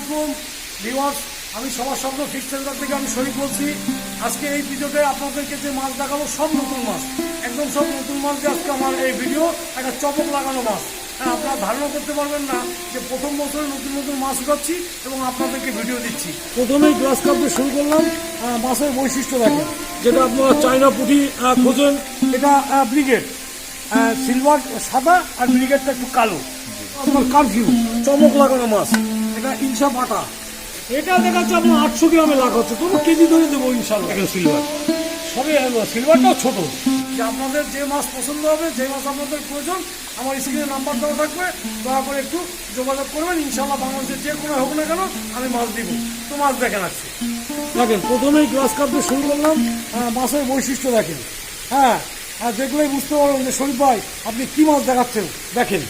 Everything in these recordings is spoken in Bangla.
আলাইকুম। ভিওয়ার্স আমি সবার ফিক্স সেন্টার থেকে আমি শরীফ বলছি। আজকে এই ভিডিওতে আপনাদেরকে যে মাছ দেখাবো, সব নতুন মাছ। একদম সব নতুন মাছ দিয়ে আজকে আমার এই ভিডিও, একটা চপক লাগানো মাছ। হ্যাঁ আপনারা ধারণা করতে পারবেন না যে প্রথম বছরে নতুন নতুন মাছ উঠাচ্ছি এবং আপনাদেরকে ভিডিও দিচ্ছি। প্রথমেই গ্লাস কাপ দিয়ে শুরু করলাম মাছের বৈশিষ্ট্য দেখেন। যেটা আপনারা চায়না পুঁটি খোঁজেন, এটা ব্রিগেড। সিলভার, সাদা, আর ব্রিগেডটা একটু কালো। আপনার কারফিউ চমক লাগানো মাছ। এটা ইনসা বাটা। এটা দেখাচ্ছে আপনার আটশো গ্রামে লাখ হচ্ছে। তবু কেজি ধরে দেবো ইনশাল্লাহ। সিলভার সবই সিলভারটাও ছোট। যে আপনাদের যে মাছ পছন্দ হবে যে মাছ আপনাদের প্রয়োজন আমার স্ক্রিনে নাম্বার দেওয়া থাকবে। দয়া করে একটু যোগাযোগ করবেন। ইনশাল্লাহ বাংলাদেশের যে কোনো হোক না কেন আমি মাছ দিব। তো মাছ দেখেন আজকে দেখেন প্রথমেই গ্লাস কাপ দিয়ে শুরু করলাম। আহ, মাছের বৈশিষ্ট্য দেখেন। হ্যাঁ আর দেখলেই বুঝতে পারবেন যে শরীফ ভাই আপনি কি মাছ দেখাচ্ছেন? দেখেন।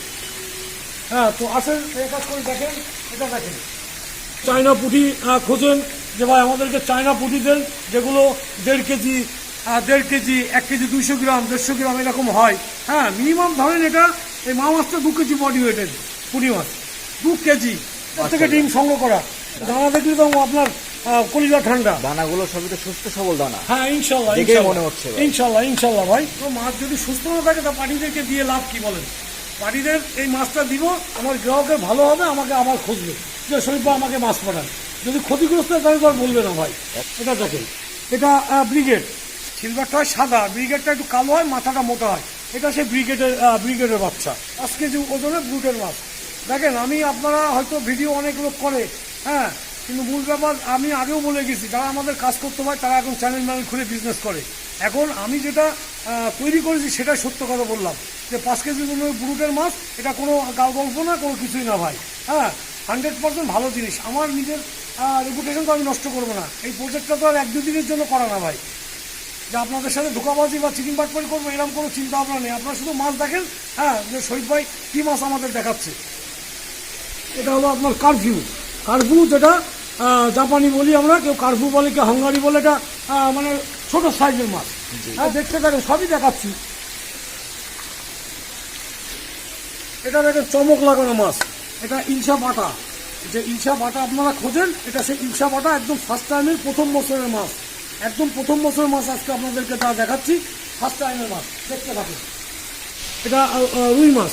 হ্যাঁ তো আসেন এই কাজ করে দেখেন এটা দেখেন। চায়না পুঁটি খোঁজেন যে ভাই আমাদেরকে চায়না পুঁটি দেন যেগুলো দেড় কেজি দেড় কেজি এক কেজি দুইশো গ্রাম দেড়শো গ্রাম এরকম হয়। হ্যাঁ মিনিমাম ধরেন এটা এই মা মাছটা দু কেজি বডি ওয়েটের পুঁটি মাছ। দু কেজি থেকে ডিম সংগ্রহ করা। দানা দেখলে তো আপনার কলিজা ঠান্ডা। দানাগুলো সবই তো সুস্থ সবল দানা। হ্যাঁ ইনশাল্লাহ ইনশাল্লাহ। মনে হচ্ছে ইনশাল্লাহ ইনশাল্লাহ ভাই। তো মাছ যদি সুস্থ না থাকে তা পার্টিদেরকে দিয়ে লাভ কি বলেন? পার্টিদের এই মাছটা দিব, আমার গ্রাহকের ভালো হবে, আমাকে আবার খুঁজবে। যে শরীফ আমাকে মাছ পাঠান। যদি ক্ষতিগ্রস্ত হয়, তাহলে বলবে না ভাই। এটা দেখেন। এটা ব্রিগেড। সিলভারটা হয় সাদা, ব্রিগেডটা একটু কালো হয়, মাথাটা মোটা হয়। এটা সেই ব্রিগেডের ব্রিগেডের বাচ্চা। পাঁচ কেজি ওজনের ব্রুটের মাছ। দেখেন, আমি আপনারা হয়তো ভিডিও অনেক লোক করে হ্যাঁ? কিন্তু মূল ব্যাপার, আমি আগেও বলে গেছি, যারা আমাদের কাজ করতে হয়, তারা এখন চ্যানেল ম্যানেল খুলে বিজনেস করে। এখন আমি যেটা তৈরি করেছি সেটাই সত্য কথা বললাম। যে পাঁচ কেজি ব্রুটের মাছ, এটা কোনো গাল গল্প না, কোনো কিছুই না ভাই। হ্যাঁ হান্ড্রেড পার্সেন্ট ভালো জিনিস। আমার নিজের রেপুটেশন তো আমি নষ্ট করব না। এই প্রজেক্টটা তো আর এক দুদিনের জন্য করা না ভাই। যে আপনাদের সাথে ধোকাবাজি বা চিটিং বাটপারি করব, এরকম কোনো চিন্তা ভাবনা নেই। আপনারা শুধু মাছ দেখেন হ্যাঁ যে শহীদ ভাই কী মাছ আমাদের দেখাচ্ছে। এটা হলো আপনার কারফিউ কারফু যেটা জাপানি বলি আমরা, কেউ কারফু বলে, কেউ হাঙ্গারি বলে, এটা মানে ছোট সাইজের মাছ। হ্যাঁ দেখতে দেখেন সবই দেখাচ্ছি। এটা দেখেন চমক লাগানো মাছ। এটা ইলশা বাটা। যে ইলশা বাটা আপনারা খোঁজেন এটা সেই ইলশা বাটা একদম ফার্স্ট টাইমের প্রথম বছরের মাছ। একদম প্রথম বছরের মাছ আজকে আপনাদেরকে তা দেখাচ্ছি ফার্স্ট টাইমের মাছ। দেখতে থাকুন। এটা রুই মাছ।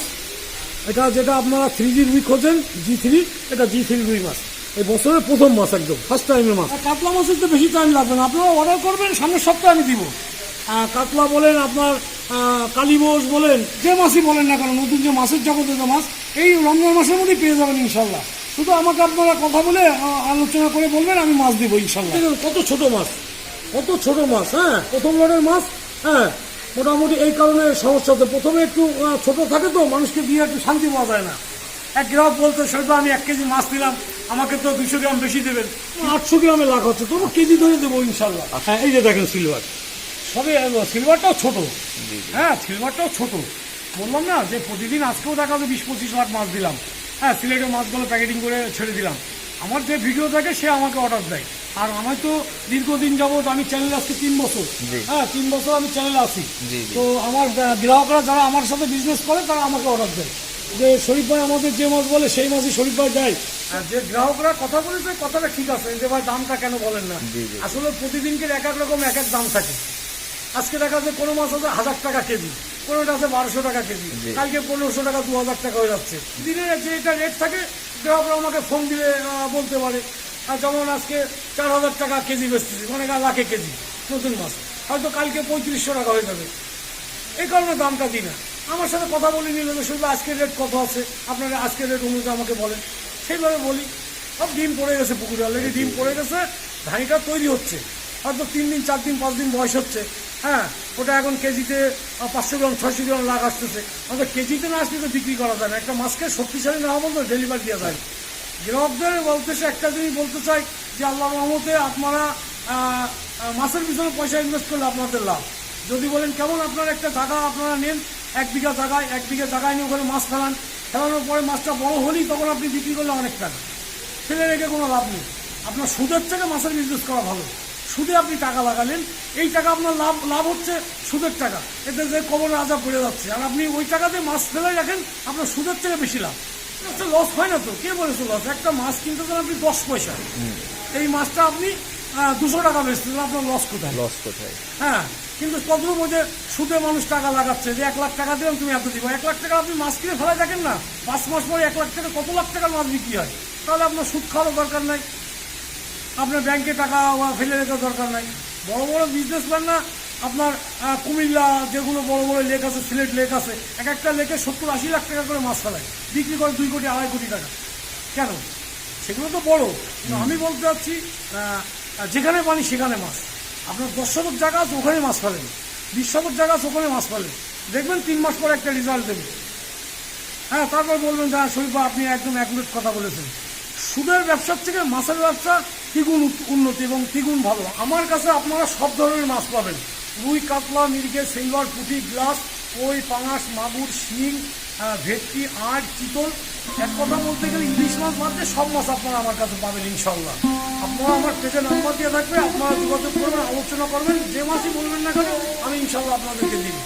এটা যেটা আপনারা থ্রি জি রুই খোঁজেন জি থ্রি এটা জি থ্রি রুই মাছ। এই বছরের প্রথম মাছ একদম ফার্স্ট টাইমের মাছ কাতলা মাছের তো বেশি টাইম লাগবে না। আপনারা অর্ডার করবেন সামনের সপ্তাহে আমি দিব। কাতলা বলেন আপনার কালীবোস বলেন। যে মাছই বলেন না কেন নতুন যে মাছের জগতে যে মাছ এই রমজান মাসের মধ্যেই পেয়ে যাবেন ইনশাল্লাহ শুধু আমাকে আপনারা কথা বলে আলোচনা করে বলবেন আমি মাছ দিব ইনশাল্লাহ কত ছোট মাছ কত ছোট মাছ হ্যাঁ? প্রথম লটের মাছ হ্যাঁ? মোটামুটি এই কারণে সমস্যা হচ্ছে। প্রথমে একটু ছোট থাকে তো মানুষকে দিয়ে একটু শান্তি পাওয়া যায় না। এক গ্রাহক বলতে সেটা আমি এক কেজি মাছ দিলাম। আমাকে তো দুশো গ্রাম বেশি দেবেন। আটশো গ্রামে লাখ হচ্ছে তবু কেজি ধরে দেবো ইনশাল্লাহ। হ্যাঁ এই যে দেখেন সিলভার সবে সিলভারটাও ছোট। হ্যাঁ সিলভারটাও ছোট। বললাম না যে প্রতিদিন আজকেও দেখা যাবে বিশ পঁচিশ লাখ মাছ দিলাম। হ্যাঁ সিলেটের মাছগুলো প্যাকেটিং করে ছেড়ে দিলাম। আমার যে ভিডিও থাকে সে আমাকে অর্ডার দেয়। আর আমার তো দীর্ঘদিন যাবত আমি চ্যানেল আসছি তিন বছর। হ্যাঁ তিন বছর আমি চ্যানেলে আসি। তো আমার গ্রাহকরা যারা আমার সাথে বিজনেস করে তারা আমাকে অর্ডার দেয়। যে শরীফ ভাই আমাদের যে মাছ বলে সেই মাছই শরীফ ভাই দেয়। আর যে গ্রাহকরা কথা বলেছে কথাটা ঠিক আছে। যে ভাই দামটা কেন বলেন না। আসলে প্রতিদিনকে এক এক রকম এক এক দাম থাকে। আজকে দেখা যাচ্ছে কোনো মাছ আছে হাজার টাকা কেজি কোনোটা আছে বারোশো টাকা কেজি কালকে পনেরোশো টাকা দু হাজার টাকা হয়ে যাচ্ছে। দিনের যে এটা রেট থাকে গ্রাহকরা আমাকে ফোন দিলে বলতে পারে। আর যেমন আজকে চার হাজার টাকা কেজি বেচতেছি মানে লাখে কেজি নতুন মাছ হয়তো কালকে পঁয়ত্রিশশো টাকা হয়ে যাবে। এই কারণে দামটা দিই না। আমার সাথে কথা বলে নিল শুধু আজকের রেট কত আছে? আপনারা আজকের রেট অনুযায়ী আমাকে বলেন। সেইভাবে বলি। সব ডিম পড়ে গেছে পুকুরে অলরেডি ডিম পড়ে গেছে, ধানিটা তৈরি হচ্ছে। হয়তো তিন দিন, চার দিন, পাঁচ দিন বয়স হচ্ছে। হ্যাঁ ওটা এখন কেজিতে পাঁচশো গ্রাম, ছয়শো গ্রাম লাখ আসতেছে। আমাদের কেজিতে না আসলে তো বিক্রি করা যায় না। একটা মাছকে শক্তিশালী না হব তো ডেলিভারি দেওয়া যায়। গ্রাহকদের বলতে চাই একটা জিনিস বলতে চাই, যে আল্লাহ রহমতে আপনারা মাছের পিছনে পয়সা ইনভেস্ট করলে আপনাদের লাভ। যদি বলেন, কেমন আপনার একটা জায়গা আপনারা নেন, এক বিঘা জায়গায়, এক বিঘা জায়গায় নিয়ে ওখানে মাছ ফেলান ফেলানোর পরে মাছটা বড় হলেই তখন আপনি বিক্রি করলে অনেক টাকা। ফেলে রেখে কোনো লাভ নেই। আপনার সুদের থেকে মাছের বিজনেস করা ভালো। সুদে আপনি টাকা লাগালেন। এই টাকা আপনার লাভ লাভ হচ্ছে সুদের টাকা। এতে যে কবর রাজা পড়ে যাচ্ছে। আর আপনি ওই টাকাতে মাছ ফেলে রাখেন আপনার সুদের থেকে বেশি লাভ। লস হয় না তো। কে বলেছে লস একটা মাছ কিনতে আপনি দশ পয়সা। এই মাছটা আপনি দুশো টাকা বেচতে আপনার লস কোথায়? লস কোথায়? হ্যাঁ কিন্তু কতগুলো বোঝে সুদে মানুষ টাকা লাগাচ্ছে যে এক লাখ টাকা দিলাম তুমি এত দিবা। এক লাখ টাকা আপনি মাছ কিনে ফেলায় দেখেন না পাঁচ মাস পরে এক লাখ টাকা কত লাখ টাকার মাছ বিক্রি হয়? তাহলে আপনার সুদ খাওয়ারও দরকার নাই। আপনার ব্যাংকে টাকা ফেলে রেখে দরকার নাই। বড় বড় বিজনেসম্যান না আপনার কুমিল্লা যেগুলো বড় বড় লেক আছে সিলেট লেক আছে এক একটা লেকে সত্তর আশি লাখ টাকা করে মাছ ফেলায়। বিক্রি করে দুই কোটি আড়াই কোটি টাকা। কেন? সেগুলো তো বড়। আমি বলতে চাচ্ছি যেখানে পানি সেখানে মাছ। আপনার দশ শতক জায়গা আছে ওখানে মাছ ফেলেন। বিশ শতক জায়গা আছে ওখানে মাছ ফেলেন। দেখবেন তিন মাস পর একটা রেজাল্ট দেবে। হ্যাঁ তারপর বলবেন হ্যাঁ, শরীফা আপনি একদম অ্যাকুরেট কথা বলেছেন। সুদের ব্যবসার থেকে মাছের ব্যবসা উত- উন্নতি এবং দ্বিগুণ ভালো। আমার কাছে আপনারা সব ধরনের মাছ পাবেন। রুই কাতলা মির্গে সিলভার পুঁটি গ্লাস কই পাঙাশ মাগুর শিং ভেটকি আট চিতল এক কথা বলতে গেলে ইলিশ মাছ মারতে সব মাছ আপনারা আমার কাছে পাবেন ইনশাল্লাহ আপনারা আমার পেজে নাম্বার দিয়ে থাকবে, আপনারা যোগাযোগ করবেন, আলোচনা করবেন, যে মাছই বলবেন না কেন, আমি ইনশাল্লাহ আপনাদেরকে দিব।